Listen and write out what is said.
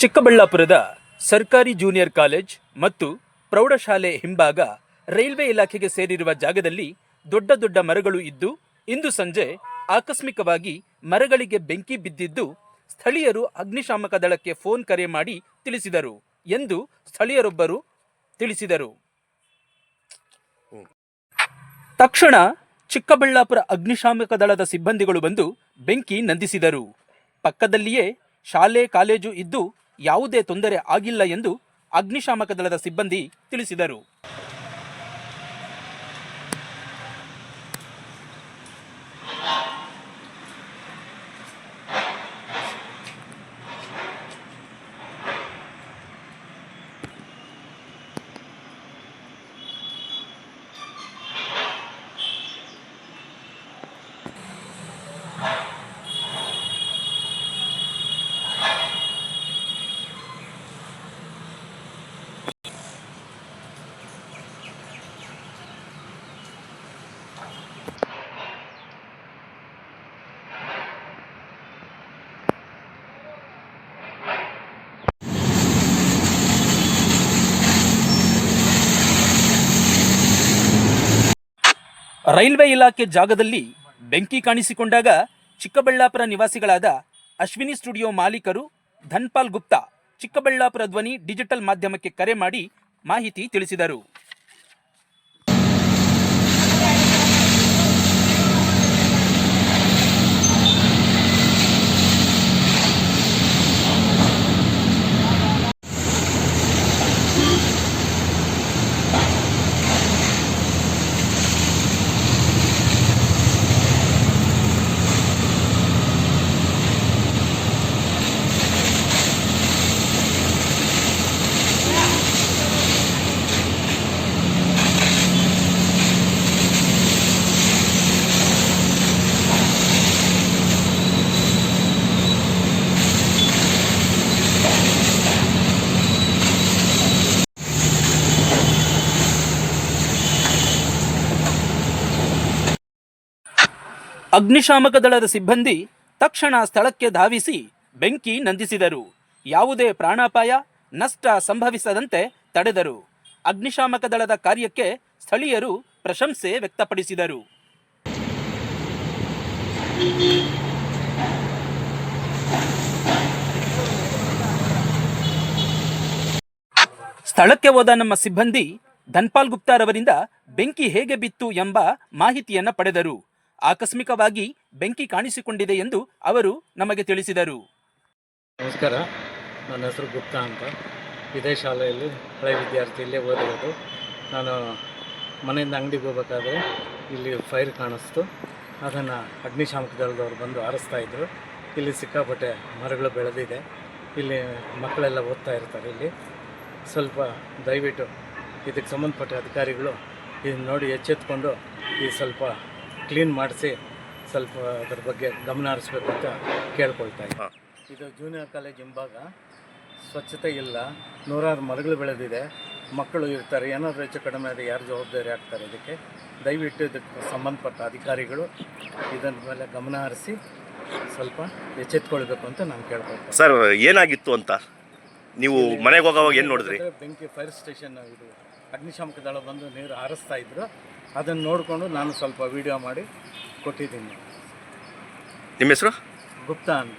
ಚಿಕ್ಕಬಳ್ಳಾಪುರದ ಸರ್ಕಾರಿ junior college ಮತ್ತು ಪ್ರೌಢಶಾಲೆ ಹಿಂಭಾಗ ರೈಲ್ವೆ ಇಲಾಖೆಗೆ ಸೇರಿರುವ ಜಾಗದಲ್ಲಿ ದೊಡ್ಡ ದೊಡ್ಡ ಮರಗಳು ಇದ್ದು, ಇಂದು ಸಂಜೆ ಆಕಸ್ಮಿಕವಾಗಿ ಮರಗಳಿಗೆ ಬೆಂಕಿ ಬಿದ್ದಿದ್ದು, ಸ್ಥಳೀಯರು ಅಗ್ನಿಶಾಮಕ ದಳಕ್ಕೆ ಫೋನ್ ಕರೆ ಮಾಡಿ ತಿಳಿಸಿದರು ಎಂದು ಸ್ಥಳೀಯರೊಬ್ಬರು ತಿಳಿಸಿದರು. ತಕ್ಷಣ ಚಿಕ್ಕಬಳ್ಳಾಪುರ ಅಗ್ನಿಶಾಮಕ ದಳದ ಸಿಬ್ಬಂದಿಗಳು ಬಂದು ಬೆಂಕಿ ನಂದಿಸಿದರು. ಪಕ್ಕದಲ್ಲಿಯೇ ಶಾಲೆ ಕಾಲೇಜು ಇದ್ದು ಯಾವುದೇ ತೊಂದರೆ ಆಗಿಲ್ಲ ಎಂದು ಅಗ್ನಿಶಾಮಕ ದಳದ ಸಿಬ್ಬಂದಿ ತಿಳಿಸಿದರು. ರೈಲ್ವೆ ಇಲಾಖೆ ಜಾಗದಲ್ಲಿ ಬೆಂಕಿ ಕಾಣಿಸಿಕೊಂಡಾಗ ಚಿಕ್ಕಬಳ್ಳಾಪುರ ನಿವಾಸಿಗಳಾದ ಅಶ್ವಿನಿ ಸ್ಟುಡಿಯೋ ಮಾಲೀಕರು ಧನ್ಪಾಲ್ ಗುಪ್ತಾ ಚಿಕ್ಕಬಳ್ಳಾಪುರ ಧ್ವನಿ ಡಿಜಿಟಲ್ ಮಾಧ್ಯಮಕ್ಕೆ ಕರೆ ಮಾಡಿ ಮಾಹಿತಿ ತಿಳಿಸಿದರು. ಅಗ್ನಿಶಾಮಕ ದಳದ ಸಿಬ್ಬಂದಿ ತಕ್ಷಣ ಸ್ಥಳಕ್ಕೆ ಧಾವಿಸಿ ಬೆಂಕಿ ನಂದಿಸಿದರು. ಯಾವುದೇ ಪ್ರಾಣಾಪಾಯ, ನಷ್ಟ ಸಂಭವಿಸದಂತೆ ತಡೆದರು. ಅಗ್ನಿಶಾಮಕ ದಳದ ಕಾರ್ಯಕ್ಕೆ ಸ್ಥಳೀಯರು ಪ್ರಶಂಸೆ ವ್ಯಕ್ತಪಡಿಸಿದರು. ಸ್ಥಳಕ್ಕೆ ಹೋದ ನಮ್ಮ ಸಿಬ್ಬಂದಿ ಧನ್ಪಾಲ್ ಗುಪ್ತಾರವರಿಂದ ಬೆಂಕಿ ಹೇಗೆ ಬಿತ್ತು ಎಂಬ ಮಾಹಿತಿಯನ್ನು ಪಡೆದರು. ಆಕಸ್ಮಿಕವಾಗಿ ಬೆಂಕಿ ಕಾಣಿಸಿಕೊಂಡಿದೆ ಎಂದು ಅವರು ನಮಗೆ ತಿಳಿಸಿದರು. ನಮಸ್ಕಾರ. ನನ್ನ ಹೆಸರು ಗುಪ್ತಾ ಅಂತ. ಇದೇ ಶಾಲೆಯಲ್ಲಿ ಹಳೆ ವಿದ್ಯಾರ್ಥಿ ಇಲ್ಲೇ ಓದಿರೋದು. ನಾನು ಮನೆಯಿಂದ ಅಂಗಡಿಗೆ ಹೋಗ್ಬೇಕಾದ್ರೆ ಇಲ್ಲಿ ಫೈರ್ ಕಾಣಿಸ್ತು. ಅದನ್ನು ಅಗ್ನಿಶಾಮಕ ದಳದವರು ಬಂದು ಆರಿಸ್ತಾ ಇದ್ದರು ಇಲ್ಲಿ ಸಿಕ್ಕಾಪಟ್ಟೆ ಮರಗಳು ಬೆಳೆದಿದೆ. ಇಲ್ಲಿ ಮಕ್ಕಳೆಲ್ಲ ಓದ್ತಾ ಇರ್ತಾರೆ ಇಲ್ಲಿ. ಸ್ವಲ್ಪ ದಯವಿಟ್ಟು ಇದಕ್ಕೆ ಸಂಬಂಧಪಟ್ಟ ಅಧಿಕಾರಿಗಳು ಇದನ್ನು ನೋಡಿ ಎಚ್ಚೆತ್ಕೊಂಡು ಈ ಸ್ವಲ್ಪ ಕ್ಲೀನ್ ಮಾಡಿಸಿ ಸ್ವಲ್ಪ ಅದ್ರ ಬಗ್ಗೆ ಗಮನ ಹರಿಸ್ಬೇಕು ಅಂತ ಕೇಳ್ಕೊಳ್ತಾ ಇದ್ದೀನಿ. ಇದು ಜೂನಿಯರ್ ಕಾಲೇಜ್ ಹಿಂಭಾಗ. ಸ್ವಚ್ಛತೆ ಇಲ್ಲ. ನೂರಾರು ಮರಗಳು ಬೆಳೆದಿದೆ. ಮಕ್ಕಳು ಇರ್ತಾರೆ. ಏನಾದರೂ ಹೆಚ್ಚು ಕಡಿಮೆ ಆದರೆ ಯಾರು ಜವಾಬ್ದಾರಿ ಆಗ್ತಾರೆ ಇದಕ್ಕೆ? ದಯವಿಟ್ಟು ಇದಕ್ಕೆ ಸಂಬಂಧಪಟ್ಟ ಅಧಿಕಾರಿಗಳು ಇದರ ಮೇಲೆ ಗಮನ ಹರಿಸಿ ಸ್ವಲ್ಪ ಎಚ್ಚೆತ್ಕೊಳ್ಬೇಕು ಅಂತ ನಾನು ಕೇಳ್ಕೊಳ್ತೀನಿ ಸರ್ ಏನಾಗಿತ್ತು ಅಂತ? ನೀವು ಮನೆಗೆ ಹೋಗೋವಾಗ ಏನು ನೋಡಿದ್ರಿ? ಬೆಂಕಿ ಫೈರ್ ಸ್ಟೇಷನ್ ಇದು ಅಗ್ನಿಶಾಮಕ ದಳ ಬಂದು ನೀರು ಹಾರಿಸ್ತಾ ಇದ್ರು. ಅದನ್ನು ನೋಡಿಕೊಂಡು ನಾನು ಸ್ವಲ್ಪ ವಿಡಿಯೋ ಮಾಡಿ ಕೊಟ್ಟಿದ್ದೀನಿ. ನಿಮ್ಮ ಹೆಸರು? ಗುಪ್ತಾ ಅಂತ.